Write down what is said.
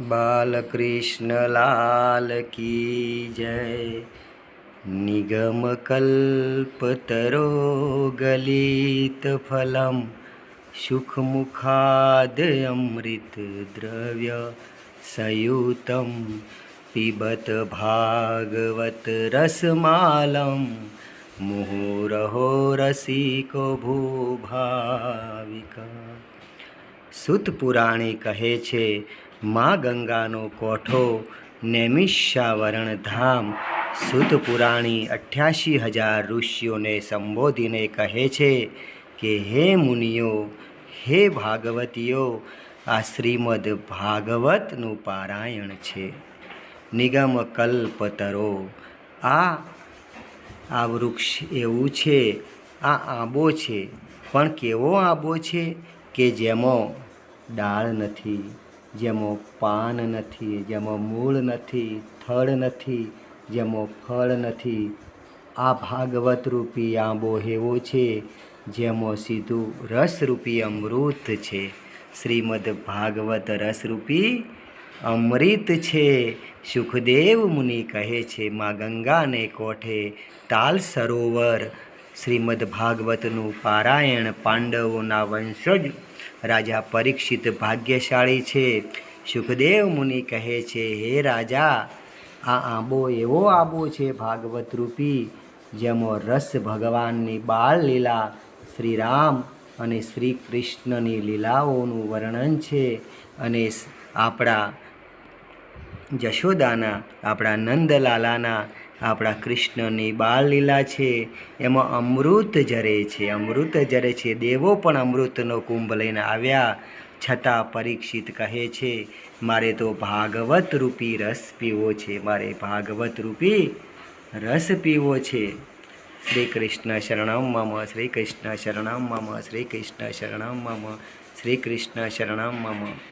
બાલકૃષ્ણ લાલ કી જય. નિગમ કલ્પતરો ગલિત ફલમ, સુખમુખાદ અમૃત દ્રવ્ય સંયુતમ, પીબત ભાગવત રસમાલમ મુહુરહો રસિકો ભૂભાવિકા સુત પુરાણી કહે છે મા ગંગાનો કોઠો, નૈમિષાવરણ ધામ, સુત પુરાણી અઠ્યાસી હજાર ઋષિઓને સંબોધીને કહે છે કે, હે મુનિઓ, હે ભાગવતીઓ, આ શ્રીમદ ભાગવતનું પારાયણ છે. નિગમ કલ્પતરો આ આ વૃક્ષ એવું છે, આ આંબો છે. પણ કેવો આંબો છે કે જેમાં ડાળ નથી? જેમાં પાન નથી, જેમાં મૂળ નથી, થળ નથી, જેમાં ફળ નથી. આ ભાગવત રૂપી આંબો એવો છે, જેમાં સીધું રસરૂપી અમૃત છે. શ્રીમદ ભાગવત રસરૂપી અમૃત છે. સુખદેવ મુનિ કહે છે, માં ગંગાને કોઠે તાલ સરોવર. શ્રીમદ ભાગવતનું પારાયણ પાંડવોના વંશજ રાજા પરીક્ષિત ભાગ્યશાળી છે. સુખદેવ મુનિ કહે છે, હે રાજા, આ આંબો એવો આંબો છે ભાગવત રૂપી, જેમાં રસ ભગવાનની બાળ લીલા શ્રી અને શ્રી કૃષ્ણની લીલાઓનું વર્ણન છે અને આપણા જશોદાના, આપણા નંદલાલાના આપણા કૃષ્ણની બાળલીલા છે, એમાં અમૃત જરે છે, અમૃત જરે છે. દેવો પણ અમૃતનો કુંભ લઈને આવ્યા, છતાં પરીક્ષિત કહે છે, મારે તો ભાગવત રૂપી રસ પીવો છે, મારે ભાગવત રૂપી રસ પીવો છે. શ્રી કૃષ્ણ શરણમ મમ, શ્રી કૃષ્ણ શરણમ મમ, શ્રી કૃષ્ણ શરણમ મમ, શ્રી કૃષ્ણ શરણમ મમ.